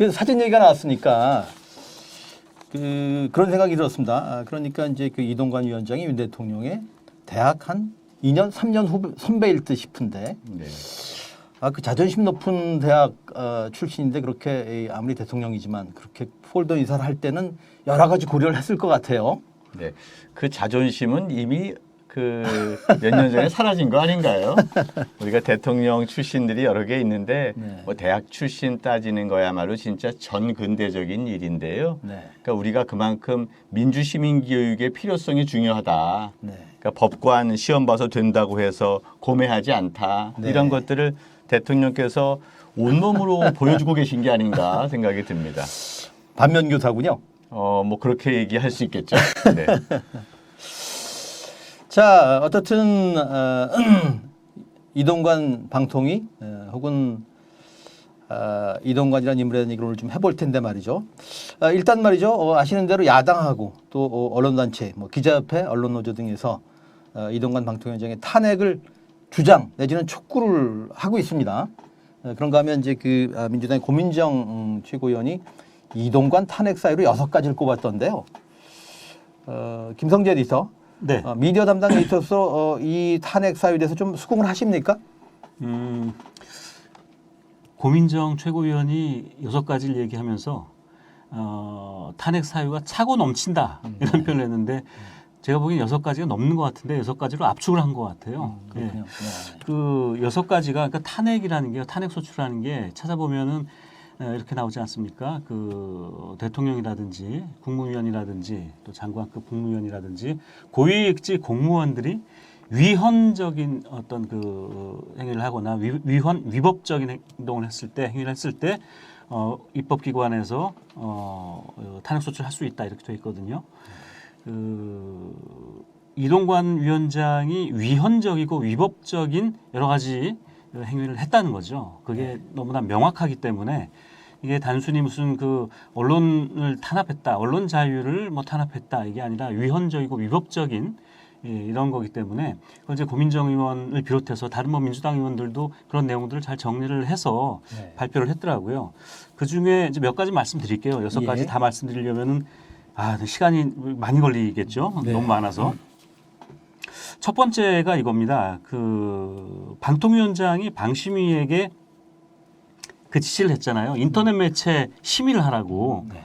그래서 사진 얘기가 나왔으니까 그 그런 생각이 들었습니다. 아, 그러니까 이제 그 이동관 위원장이 윤 대통령의 대학 한 2년, 3년 후배, 선배일 듯 싶은데 네. 아 그 자존심 높은 대학 어, 출신인데 그렇게 이 아무리 대통령이지만 그렇게 폴더 인사를 할 때는 여러 가지 고려를 했을 것 같아요. 네. 그 자존심은 이미 그 몇 년 전에 사라진 거 아닌가요? 우리가 대통령 출신들이 여러 개 있는데 네. 뭐 대학 출신 따지는 거야말로 진짜 전 근대적인 일인데요. 네. 그러니까 우리가 그만큼 민주 시민 교육의 필요성이 중요하다. 네. 그러니까 법관 시험 봐서 된다고 해서 고매하지 않다. 네. 이런 것들을 대통령께서 온몸으로 보여주고 계신 게 아닌가 생각이 듭니다. 반면 교사군요. 어, 뭐 그렇게 얘기할 수 있겠죠. 네. 자, 어떻든 어, 이동관 방통위 어, 혹은 어, 이동관이라는 인물에 대한 얘기를 좀 해볼 텐데 말이죠. 어, 일단 말이죠. 어, 아시는 대로 야당하고 또 어, 언론단체, 뭐 기자협회, 언론노조 등에서 어, 이동관 방통위원장의 탄핵을 주장 내지는 촉구를 하고 있습니다. 어, 그런가 하면 이제 그 아, 민주당의 고민정 음, 최고위원이 이동관 탄핵 사유로 여섯 가지를 꼽았던데요. 어, 김성재 에디터, 네. 어, 미디어 담당 에디터로서 어, 이 탄핵 사유에 대해서 좀 수긍을 하십니까? 음, 고민정 최고위원이 여섯 가지를 얘기하면서 어, 탄핵 사유가 차고 넘친다 이런 표현을 했는데 제가 보기엔 여섯 가지가 넘는 것 같은데 여섯 가지로 압축을 한 것 같아요. 예. 그렇군요. 네. 그 여섯 가지가 그러니까 탄핵이라는 게 탄핵 소추라는 게 찾아보면은 에, 이렇게 나오지 않습니까? 그 대통령이라든지 국무위원이라든지 또 장관급 국무위원이라든지 고위직지 공무원들이 위헌적인 어떤 그 행위를 하거나 위, 위헌 위법적인 행동을 했을 때 행위를 했을 때 어, 입법기관에서 어, 어, 탄핵 소추를 할 수 있다 이렇게 돼 있거든요. 그 이동관 위원장이 위헌적이고 위법적인 여러 가지 행위를 했다는 거죠. 그게 너무나 명확하기 때문에 이게 단순히 무슨 그 언론을 탄압했다, 언론 자유를 뭐 탄압했다 이게 아니라 위헌적이고 위법적인 예, 이런 거기 때문에 이제 고민정 의원을 비롯해서 다른 뭐 민주당 의원들도 그런 내용들을 잘 정리를 해서 네. 발표를 했더라고요. 그 중에 이제 몇 가지 말씀드릴게요. 여섯 가지 예. 다 말씀드리려면은 아 시간이 많이 걸리겠죠. 네. 너무 많아서. 첫 번째가 이겁니다. 그 방통위원장이 방심위에게 그 지시를 했잖아요. 인터넷 매체 심의를 하라고. 네.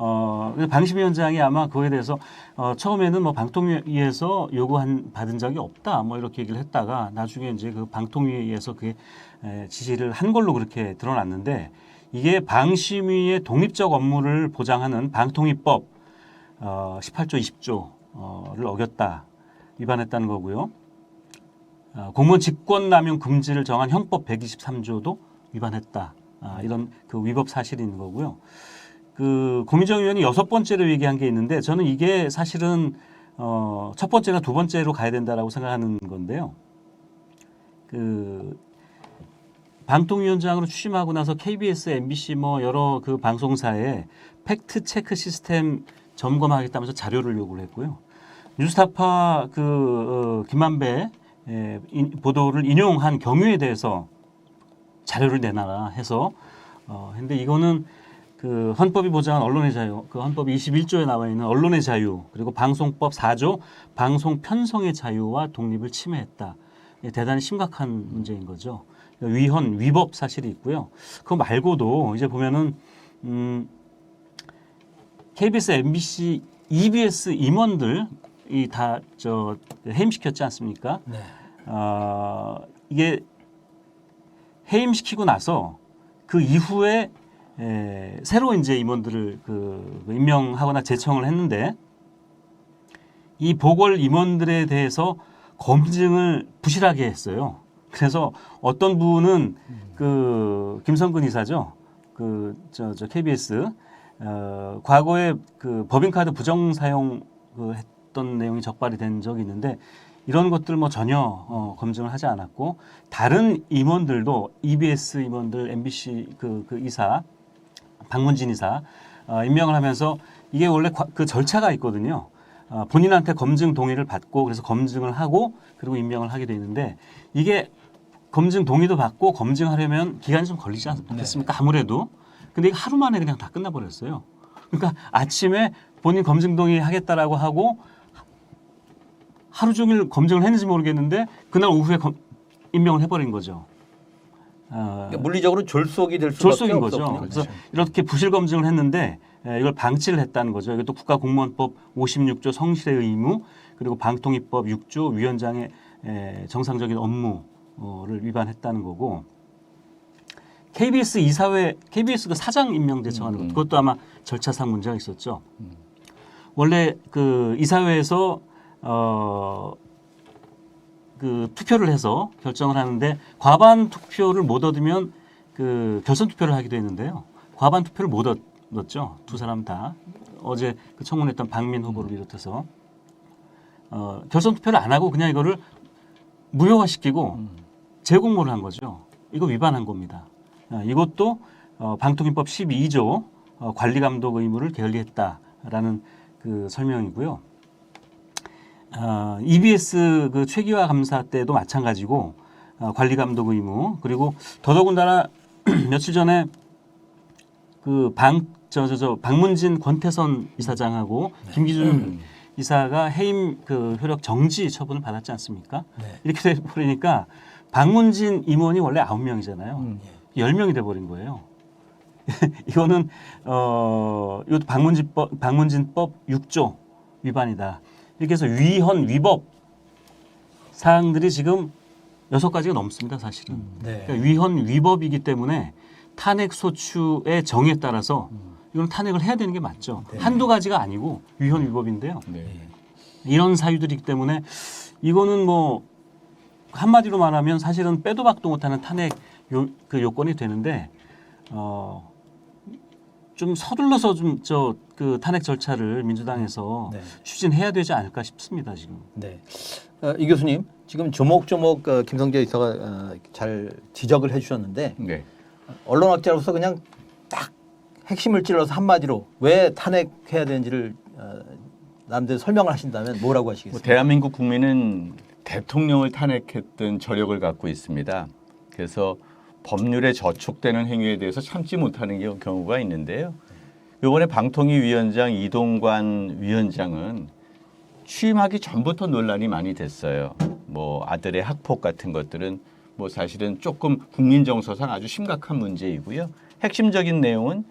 어, 방심위원장이 아마 그거에 대해서 어, 처음에는 뭐 방통위에서 요구한 받은 적이 없다 뭐 이렇게 얘기를 했다가 나중에 이제 그 방통위에서 그게 에, 지시를 한 걸로 그렇게 드러났는데 이게 방심위의 독립적 업무를 보장하는 방통위법 어, 18조 20조를 어겼다 위반했다는 거고요. 어, 공무원 직권 남용 금지를 정한 형법 123조도 위반했다. 아, 이런 그 위법 사실이 있는 거고요. 그 고민정 의원이 여섯 번째로 얘기한 게 있는데 저는 이게 사실은 어, 첫 번째나 두 번째로 가야 된다라고 생각하는 건데요. 그 방통위원장으로 취임하고 나서 KBS, MBC 뭐 여러 그 방송사에 팩트 체크 시스템 점검하겠다면서 자료를 요구를 했고요. 뉴스타파 그 어, 김만배 에, 인- 보도를 인용한 경위에 대해서 자료를 내놔라 해서 어 근데 이거는 그 헌법이 보장한 언론의 자유, 그 헌법 21조에 나와 있는 언론의 자유, 그리고 방송법 4조 방송 편성의 자유와 독립을 침해했다. 대단히 심각한 문제인 거죠. 위헌, 위법 사실이 있고요. 그거 말고도 이제 보면은 음 KBS, MBC, EBS 임원들 이 다 저 해임시켰지 않습니까? 네. 어, 이게 해임시키고 나서 그 이후에 에, 새로 이제 임원들을 그, 그 임명하거나 제청을 했는데 이 보궐 임원들에 대해서 검증을 부실하게 했어요. 그래서 어떤 분은 그 김성근 이사죠. 그저저 KBS 어, 과거에 그 법인카드 부정 사용 그 했던 내용이 적발이 된 적이 있는데 이런 것들 뭐 전혀 어, 검증을 하지 않았고 다른 임원들도 EBS 임원들, MBC 그, 그 이사 박문진 이사 어, 임명을 하면서 이게 원래 과- 그 절차가 있거든요. 어, 본인한테 검증 동의를 받고 그래서 검증을 하고 그리고 임명을 하게 돼 있는데 이게 검증 동의도 받고 검증하려면 기간이 좀 걸리지 않겠습니까? 아무래도 근데 이게 하루 만에 그냥 다 끝나버렸어요. 그러니까 아침에 본인 검증 동의 하겠다라고 하고 하루 종일 검증을 했는지 모르겠는데 그날 오후에 검- 임명을 해버린 거죠. 어, 그러니까 물리적으로 졸속이 될 수밖에 졸속인 거죠. 없었군요. 그래서 이렇게 부실 검증을 했는데 에, 이걸 방치를 했다는 거죠. 이것도 국가공무원법 56조 성실의 의무 그리고 방통위법 6조 위원장의 에, 정상적인 업무를 위반했다는 거고 KBS 이사회 KBS 그 사장 임명 제청하는 것 그것도 아마 절차상 문제가 있었죠. 원래 그 이사회에서 어. 그 투표를 해서 결정을 하는데 과반 투표를 못 얻으면 그 결선 투표를 하기도 했는데요. 과반 투표를 못 얻었죠. 두 사람 다 어제 그 청문했던 박민 후보를 비롯해서 어, 결선 투표를 안 하고 그냥 이거를 무효화시키고 재공모를 한 거죠. 이거 위반한 겁니다. 아, 이것도 어, 방통위법 12조 어, 관리감독 의무를 게을리했다라는 그 설명이고요. 어, EBS 그 최기화 감사 때도 마찬가지고 어, 관리 감독 의무 그리고 더더군다나 며칠 전에 그방 저 저 저 박문진 권태선 이사장하고 김기준 이사가 해임 그 효력 정지 처분을 받았지 않습니까? 네. 이렇게 돼 버리니까 박문진 임원이 원래 아홉 명이잖아요. 음. 열 명이 돼 버린 거예요. 이거는 어 이것도 방문진법 방문진법 6조 위반이다. 이렇게 해서 위헌 위법 사항들이 지금 여섯 가지가 넘습니다, 사실은. 네. 그러니까 위헌 위법이기 때문에 탄핵 소추의 정에 따라서 이건 탄핵을 해야 되는 게 맞죠. 한두 가지가 아니고 위헌 위법인데요. 네. 이런 사유들이기 때문에 이거는 뭐 한마디로 말하면 사실은 빼도 박도 못하는 탄핵 요, 그 요건이 되는데 어. 좀 서둘러서 좀 저 그 탄핵 절차를 민주당에서 네. 추진해야 되지 않을까 싶습니다 지금. 네. 어, 이 교수님 지금 조목조목 어, 김성재 이사가 어, 잘 지적을 해주셨는데 네. 언론학자로서 그냥 딱 핵심을 찔러서 한마디로 왜 탄핵해야 되는지를 어, 남들 설명을 하신다면 뭐라고 뭐 하시겠습니까? 대한민국 국민은 대통령을 탄핵했던 저력을 갖고 있습니다. 그래서 법률에 저촉되는 행위에 대해서 참지 못하는 겨- 경우가 있는데요. 이번에 방통위 위원장 이동관 위원장은 취임하기 전부터 논란이 많이 됐어요. 뭐 아들의 학폭 같은 것들은 뭐 사실은 조금 국민 정서상 아주 심각한 문제이고요. 핵심적인 내용은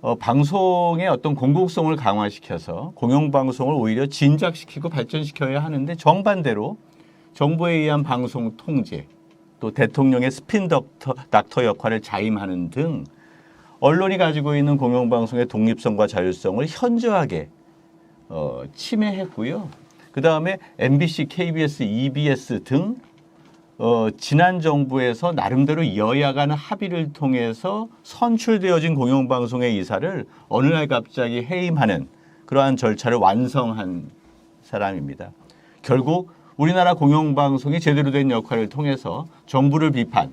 어, 방송의 어떤 공공성을 강화시켜서 공영방송을 오히려 진작시키고 발전시켜야 하는데 정반대로 정부에 의한 방송 통제 또 대통령의 스핀 닥터, 닥터 역할을 자임하는 등 언론이 가지고 있는 공영방송의 독립성과 자율성을 현저하게 어, 침해했고요. 그 다음에 MBC, KBS, EBS 등 어, 지난 정부에서 나름대로 여야 간 합의를 통해서 선출되어진 공영방송의 이사를 어느 날 갑자기 해임하는 그러한 절차를 완성한 사람입니다. 결국 우리나라 공영방송이 제대로 된 역할을 통해서 정부를 비판,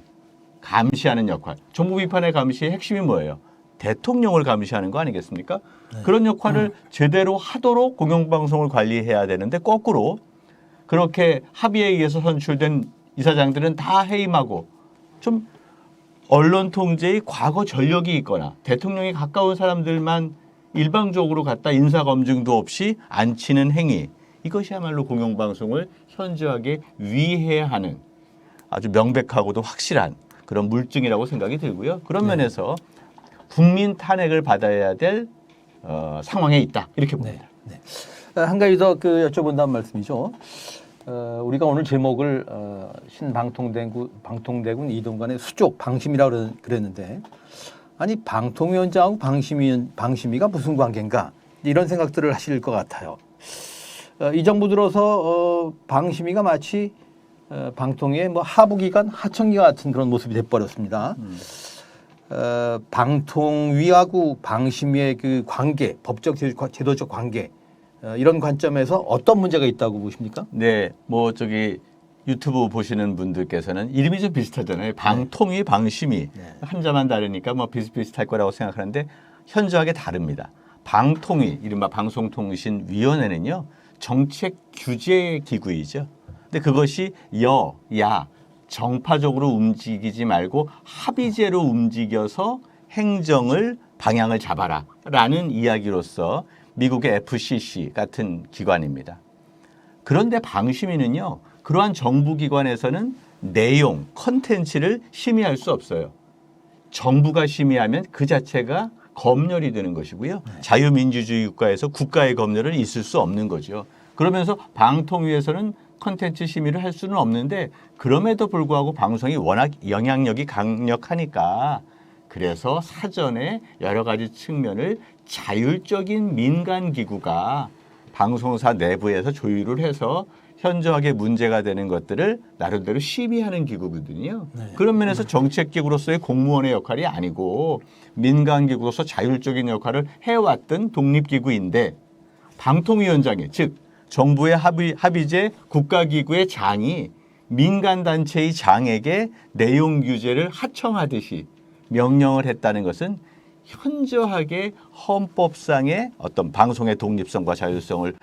감시하는 역할. 정부 비판의 감시의 핵심이 뭐예요? 대통령을 감시하는 거 아니겠습니까? 그런 역할을 제대로 하도록 공영방송을 관리해야 되는데 거꾸로 그렇게 합의에 의해서 선출된 이사장들은 다 해임하고 좀 언론 통제의 과거 전력이 있거나 대통령이 가까운 사람들만 일방적으로 갖다 인사 검증도 없이 앉히는 행위 이것이야말로 공영방송을 현저하게 위해하는 아주 명백하고도 확실한 그런 물증이라고 생각이 들고요. 그런 면에서 국민 탄핵을 받아야 될 어, 상황에 있다 이렇게 봅니다. 네. 어, 한 가지 더 그 여쭤본다는 말씀이죠. 어, 우리가 오늘 제목을 어, 신방통대군 방통대군 이동관의 수족 방심이라 고 그러- 그랬는데 아니 방통위원장하고 방심위 방심위가 무슨 관계인가 이런 생각들을 하실 것 같아요. 어, 이 정부 들어서 어, 방심위가 마치 어, 방통위의 뭐 하부기관 하청기관 같은 그런 모습이 돼버렸습니다. 어, 방통위하고 방심위의 그 관계, 법적 제도- 제도적 관계 어, 이런 관점에서 어떤 문제가 있다고 보십니까? 네, 뭐 저기 유튜브 보시는 분들께서는 이름이 좀 비슷하잖아요. 방통위, 방심위 네. 한자만 다르니까 뭐 비슷비슷할 거라고 생각하는데 현저하게 다릅니다. 방통위, 이른바 방송통신위원회는요 정책 규제 기구이죠. 근데 그것이 여, 야 정파적으로 움직이지 말고 합의제로 움직여서 행정을 방향을 잡아라 라는 이야기로서 미국의 FCC 같은 기관입니다. 그런데 방심위는요, 그러한 정부 기관에서는 내용, 컨텐츠를 심의할 수 없어요. 정부가 심의하면 그 자체가 검열이 되는 것이고요. 자유민주주의 국가에서 국가의 검열은 있을 수 없는 거죠. 그러면서 방통위에서는 컨텐츠 심의를 할 수는 없는데 그럼에도 불구하고 방송이 워낙 영향력이 강력하니까 그래서 사전에 여러 가지 측면을 자율적인 민간 기구가 방송사 내부에서 조율을 해서 현저하게 문제가 되는 것들을 나름대로 심의하는 기구거든요. 네. 그런 면에서 정책기구로서의 공무원의 역할이 아니고 민간기구로서 자율적인 역할을 해왔던 독립기구인데 방통위원장이 즉 정부의 합의, 합의제 국가기구의 장이 민간단체의 장에게 내용 규제를 하청하듯이 명령을 했다는 것은 현저하게 헌법상의 어떤 방송의 독립성과 자율성을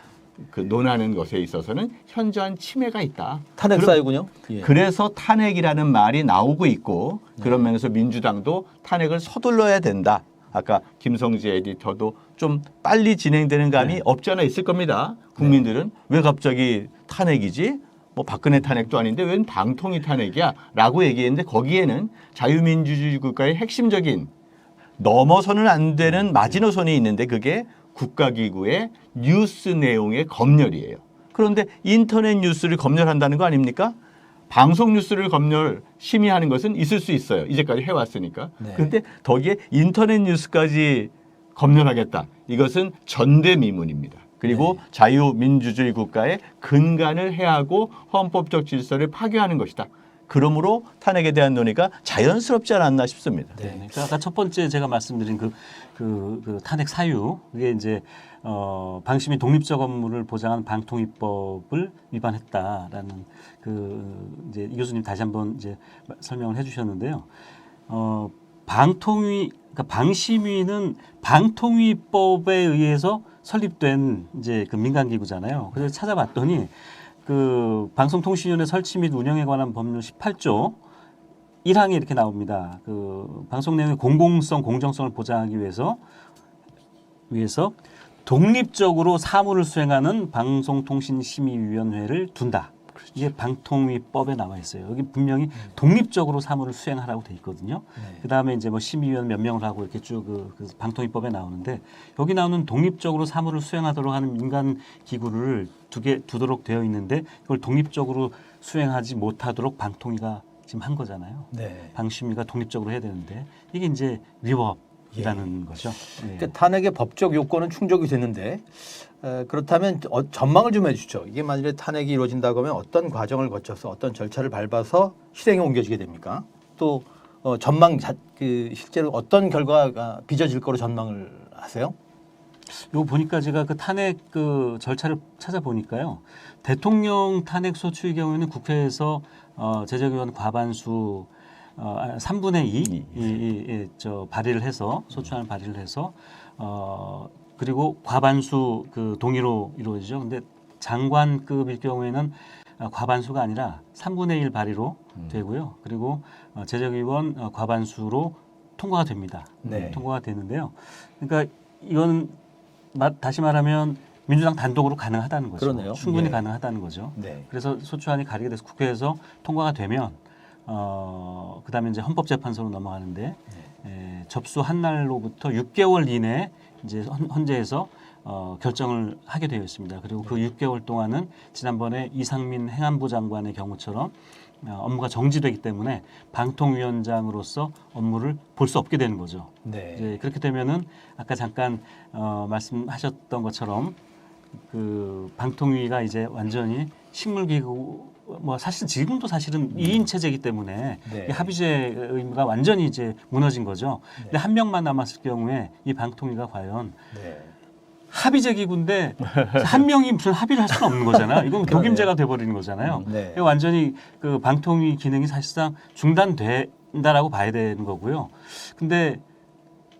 그 논하는 것에 있어서는 현저한 침해가 있다. 탄핵 사유군요. 예. 그래서 탄핵이라는 말이 나오고 있고 그런 면에서 민주당도 탄핵을 서둘러야 된다. 아까 김성지 에디터도 좀 빨리 진행되는 감이 네. 없지 않아 있을 겁니다. 국민들은 왜 갑자기 탄핵이지? 뭐 박근혜 탄핵도 아닌데 웬 방통위 탄핵이야? 라고 얘기했는데 거기에는 자유민주주의 국가의 핵심적인 넘어서는 안 되는 마지노선이 있는데 그게 국가기구의 뉴스 내용의 검열이에요. 그런데 인터넷 뉴스를 검열한다는 거 아닙니까? 방송 뉴스를 검열 심의하는 것은 있을 수 있어요. 이제까지 해왔으니까. 네. 그런데 거기에 인터넷 뉴스까지 검열하겠다. 이것은 전대미문입니다. 그리고 네. 자유민주주의 국가의 근간을 해하고 헌법적 질서를 파괴하는 것이다. 그러므로 탄핵에 대한 논의가 자연스럽지 않았나 싶습니다. 네. 그러니까 아까 첫 번째 제가 말씀드린 그, 그, 그 탄핵 사유 그게 이제 어, 방심이 독립적 업무를 보장하는 방통위법을 위반했다라는 그 이제 이 교수님 다시 한번 이제 마- 설명을 해주셨는데요. 어, 방통위 그러니까 방심위는 방통위법에 의해서 설립된 이제 그 민간 기구잖아요. 그래서 찾아봤더니 그 방송통신위원회 설치 및 운영에 관한 법률 18조 1항에 이렇게 나옵니다. 그 방송 내용의 공공성, 공정성을 보장하기 위해서 위해서 독립적으로 사무를 수행하는 방송통신심의위원회를 둔다. 이게 방통위법에 나와 있어요. 여기 분명히 독립적으로 사무를 수행하라고 돼 있거든요. 네. 그 다음에 이제 뭐 심의위원 몇 명을 하고 이렇게 쭉 그, 그 방통위법에 나오는데 여기 나오는 독립적으로 사무를 수행하도록 하는 민간 기구를 두개 두도록 되어 있는데 이걸 독립적으로 수행하지 못하도록 방통위가 지금 한 거잖아요. 네. 방심위가 독립적으로 해야 되는데 이게 이제 위법 이라는 거죠. 예. 그 탄핵의 법적 요건은 충족이 됐는데 에, 그렇다면 어, 전망을 좀 해주죠. 이게 만일에 탄핵이 이루어진다고 하면 어떤 과정을 거쳐서 어떤 절차를 밟아서 실행에 옮겨지게 됩니까? 또 어, 전망 자, 그 실제로 어떤 결과가 빚어질 거로 전망을 하세요? 요 보니까 제가 그 탄핵 그 절차를 찾아보니까요. 대통령 탄핵 소추의 경우에는 국회에서 어, 제적의원 과반수 어, 아, 3분의 2 이, 이, 이, 이, 저 발의를 해서 소추안을 발의를 해서 어, 그리고 과반수 그 동의로 이루어지죠. 근데 장관급일 경우에는 어, 과반수가 아니라 3분의 1 발의로 되고요. 그리고 어, 제적의원 어, 과반수로 통과가 됩니다. 네. 통과가 되는데요. 그러니까 이건 마- 다시 말하면 민주당 단독으로 가능하다는 거죠. 그러네요. 충분히 예. 가능하다는 거죠. 네. 그래서 소추안이 가리게 돼서 국회에서 통과가 되면 어, 그다음에 이제 헌법재판소로 넘어가는데 네. 에, 접수한 날로부터 6개월 이내 이제 헌, 헌재에서 어, 결정을 하게 되어 있습니다. 그리고 그 네. 6개월 동안은 지난번에 이상민 행안부 장관의 경우처럼 어, 업무가 정지되기 때문에 방통위원장으로서 업무를 볼 수 없게 되는 거죠. 네. 이제 그렇게 되면은 아까 잠깐 어, 말씀하셨던 것처럼 그 방통위가 이제 완전히 식물기구 뭐 사실 지금도 사실은 이인 체제이기 때문에 네. 이 합의제 의무가 완전히 이제 무너진 거죠. 근데 한 명만 남았을 경우에 이 방통위가 과연 네. 합의제 기구인데 한 명이 무슨 합의를 할 수는 없는 거잖아요. 이건 독임제가 돼버리는 거잖아요. 네. 이거 완전히 그 방통위 기능이 사실상 중단된다라고 봐야 되는 거고요. 근데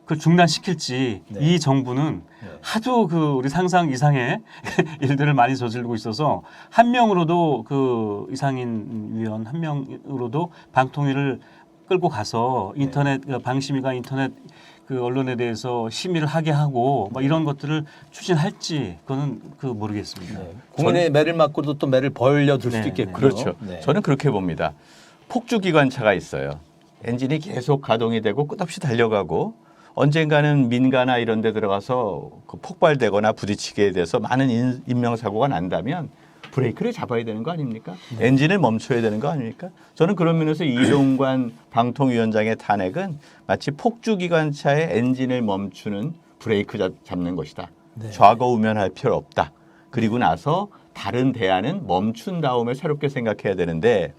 그걸 중단시킬지 네. 이 정부는 네. 하도 그 우리 상상 이상의 일들을 많이 저지르고 있어서 한 명으로도 그 이상인 위원 한 명으로도 방통위를 끌고 가서 인터넷 그 방심위가 인터넷 그 언론에 대해서 심의를 하게 하고 뭐 이런 것들을 추진할지 그거는 그 모르겠습니다. 국민의 매를 맞고도 또 매를 벌려둘 수도 네, 있겠고요. 그렇죠. 네. 저는 그렇게 봅니다. 폭주 기관차가 있어요. 엔진이 계속 가동이 되고 끝없이 달려가고 언젠가는 민가나 이런 데 들어가서 그 폭발되거나 부딪히게 돼서 많은 인, 인명사고가 난다면 브레이크를 잡아야 되는 거 아닙니까? 엔진을 멈춰야 되는 거 아닙니까? 저는 그런 면에서 이동관 방통위원장의 탄핵은 마치 폭주기관차의 엔진을 멈추는 브레이크 잡, 잡는 것이다. 네. 좌거 우면할 필요 없다. 그리고 나서 다른 대안은 멈춘 다음에 새롭게 생각해야 되는데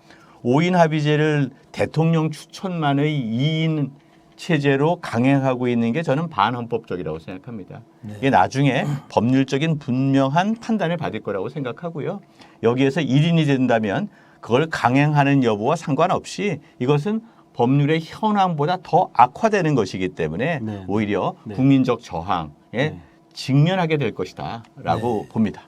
5인 합의제를 대통령 추천만의 2인 체제로 강행하고 있는 게 저는 반헌법적이라고 생각합니다. 네. 이게 나중에 법률적인 분명한 판단을 받을 거라고 생각하고요. 여기에서 1인이 된다면 그걸 강행하는 여부와 상관없이 이것은 법률의 현황보다 더 악화되는 것이기 때문에 네. 오히려 네. 국민적 저항에 네. 직면하게 될 것이다라고 봅니다.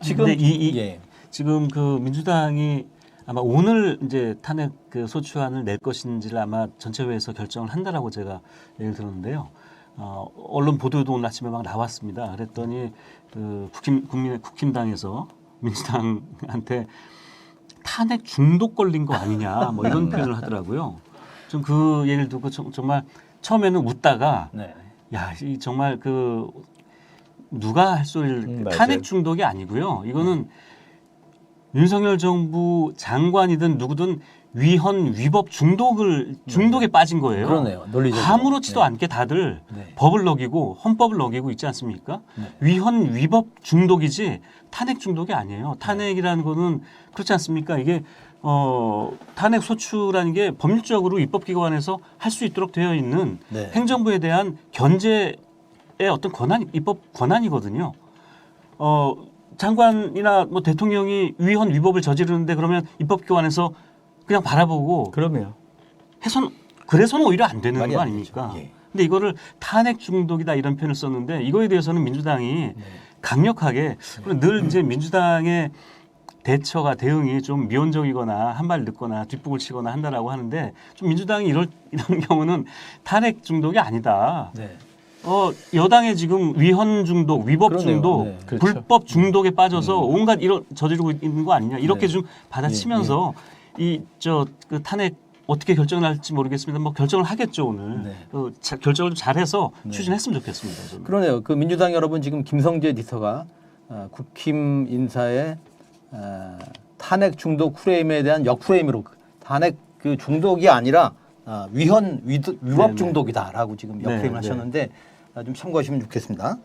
지금 이, 이 예. 지금 그 민주당이 아마 오늘 이제 탄핵 그 소추안을 낼 것인지를 아마 전체회에서 결정을 한다라고 제가 얘기를 들었는데요. 어, 언론 보도도 오늘 아침에 막 나왔습니다. 그랬더니 그 국힘 국민 국힘당에서 민주당한테 탄핵 중독 걸린 거 아니냐 뭐 이런 표현을 하더라고요. 좀그 듣고 정- 정말 처음에는 웃다가 네. 야, 이 정말 그 누가 할 소리를 음. 탄핵 중독이 아니고요. 이거는 윤석열 정부 장관이든 누구든 위헌 위법 중독을 중독에 빠진 거예요. 그러네요. 논리적으로. 아무렇지도 네. 않게 다들 네. 법을 어기고 헌법을 어기고 있지 않습니까? 네. 위헌 위법 중독이지 탄핵 중독이 아니에요. 탄핵이라는 거는 그렇지 않습니까? 이게 어 탄핵 소추라는 게 법률적으로 입법기관에서 할 수 있도록 되어 있는 네. 행정부에 대한 견제의 어떤 권한 입법 권한이거든요. 어 장관이나 뭐 대통령이 위헌 위법을 저지르는데 그러면 입법기관에서 그냥 바라보고 그러면 해선 그래서는 오히려 안 되는 거안 아닙니까? 예. 근데 이거를 탄핵 중독이다 이런 표현을 썼는데 이거에 대해서는 민주당이 네. 강력하게 그리고 늘 이제 민주당의 대처가 대응이 좀 미온적이거나 한 발 늦거나 뒷북을 치거나 한다라고 하는데 좀 민주당이 이럴 이런 경우는 탄핵 중독이 아니다. 네. 어 여당의 지금 위헌 중독, 위법 그러네요. 중독, 네. 그렇죠. 불법 중독에 빠져서 온갖 이런 저지르고 있는 거 아니냐 이렇게 네. 좀 받아치면서 이 저 그 탄핵 어떻게 결정을 할지 모르겠습니다. 뭐 결정을 하겠죠 오늘. 네. 그 자- 결정을 좀 잘해서 네. 추진했으면 좋겠습니다. 저는. 그러네요. 그 민주당 여러분 지금 김성재 리서가 어, 국힘 인사의 어, 탄핵 중독 프레임에 대한 역 프레임으로 탄핵 그 중독이 아니라 어, 위헌 위, 위법 네네. 중독이다라고 지금 역 네, 프레임을 네. 하셨는데 아, 좀 참고하시면 좋겠습니다.